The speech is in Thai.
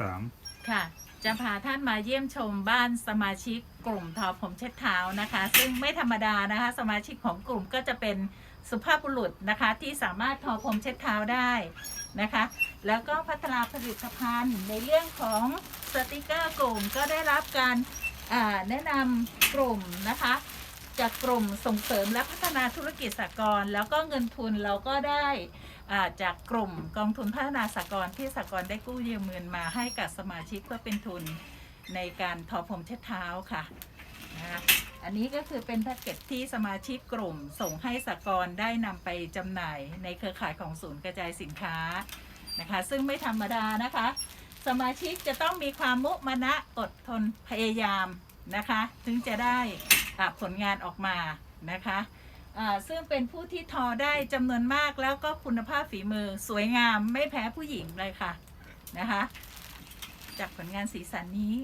สามค่ะ จะพาท่านมาเยี่ยมชมบ้านสมาชิกกลุ่มทอผมเช็ดเท้านะคะ ซึ่งไม่ธรรมดานะคะ สมาชิกของกลุ่มก็จะเป็นสุภาพบุรุษนะคะ ที่สามารถทอผมเช็ดเท้าได้นะคะ แล้วก็พัฒนาผลิตภัณฑ์ในเรื่องของสติกเกอร์กลุ่มก็ได้รับการแนะนำกลุ่มนะคะ จากกลุ่มส่งเสริมและพัฒนาธุรกิจสากลแล้วก็เงินทุนเราก็ได้ จากกลุ่มกองทุนพัฒนาสากลที่สากลได้กู้ยืมเงินมาให้กับสมาชิกเพื่อเป็นทุนในการทอผมเช็ดเท้าค่ะนะคะอันนี้ก็คือเป็นแพ็กเกจที่สมาชิกกลุ่ม ส่งให้สากลได้นำไปจำหน่ายในเครือข่ายของศูนย์กระจายสินค้านะคะ ซึ่งไม่ธรรมดานะคะ สมาชิกจะต้องมีความมุมานะอดทนพยายามนะคะ ถึงจะได้ผลงานออกมานะคะ อ่าซึ่งเป็นผู้ที่ทอได้จำนวนมากแล้วก็คุณภาพฝีมือสวยงามไม่แพ้ผู้หญิงเลยค่ะนะคะ จากผลงานสีสันนี้